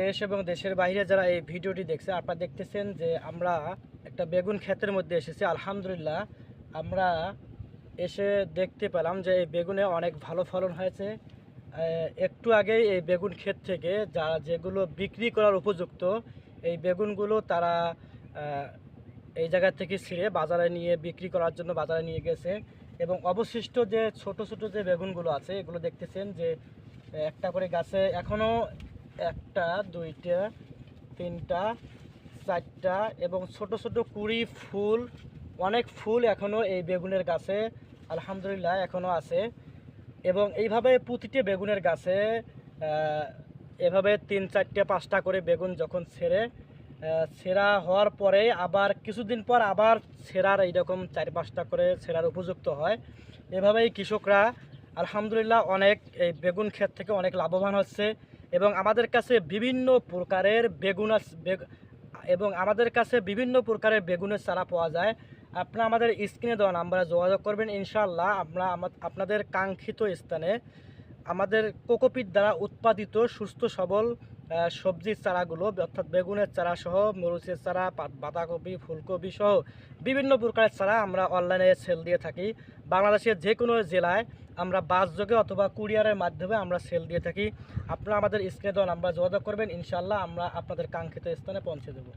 দেশ এবং দেশের বাইরে যারা এই ভিডিওটি দেখছে, আপনারা দেখতেছেন যে আমরা একটা বেগুন ক্ষেতের মধ্যে এসেছি, আলহামদুলিল্লাহ। আমরা এসে দেখতে পেলাম যে এই বেগুনে অনেক ভালো ফলন হয়েছে। একটু আগেই এই বেগুন ক্ষেত থেকে যারা যেগুলো বিক্রি করার উপযুক্ত, এই বেগুনগুলো তারা এই জায়গা থেকে ছিঁড়ে বাজারে নিয়ে বিক্রি করার জন্য বাজারে নিয়ে গেছে। এবং অবশিষ্ট যে ছোট ছোট যে বেগুনগুলো আছে, এগুলো দেখতেছেন যে একটা করে গাছে এখনও একটা, দুইটা, তিনটা, চারটা এবং ছোট ছোট কুড়ি ফুল, অনেক ফুল এখনও এই বেগুনের গাছে, আলহামদুলিল্লাহ এখনও আছে। এবং এইভাবে প্রতিটি বেগুনের গাছে এভাবে তিন, চারটে, পাঁচটা করে বেগুন যখন ছেড়ে ছেঁড়া হওয়ার পরে আবার কিছুদিন পর আবার ছেঁড়ার এইরকম চার, পাঁচটা করে ছেঁড়ার উপযুক্ত হয়। এভাবেই কৃষকরা আলহামদুলিল্লাহ অনেক এই বেগুন ক্ষেত থেকে অনেক লাভবান হচ্ছে। এবং আমাদের কাছে বিভিন্ন প্রকারের বেগুন এবং আমাদের কাছে বিভিন্ন প্রকারের বেগুনের চারা পাওয়া যায়। আপনারা আমাদের স্ক্রিনে দেওয়া নাম্বারে যোগাযোগ করবেন, ইনশাআল্লাহ আমরা আপনাদের কাঙ্ক্ষিত স্থানে আমাদের কোকোপিট দ্বারা উৎপাদিত সুস্থ সবল সবজির চারাগুলো, অর্থাৎ বেগুনের চারা সহ, মরিচের চারা বাঁধাকপি, ফুলকপি সহ বিভিন্ন প্রকারের চারা আমরা অনলাইনে সেল দিয়ে থাকি। বাংলাদেশের যে কোনো জেলায় আমরা বাস যোগে অথবা কুরিয়ারের মাধ্যমে আমরা সেল দিয়ে থাকি। আপনারা আমাদের স্ক্রিনে দেওয়া নাম্বার যোগাযোগ করবেন। ইনশাল্লাহ আমরা আপনাদের কাঙ্ক্ষিত স্থানে পৌঁছে দেবো।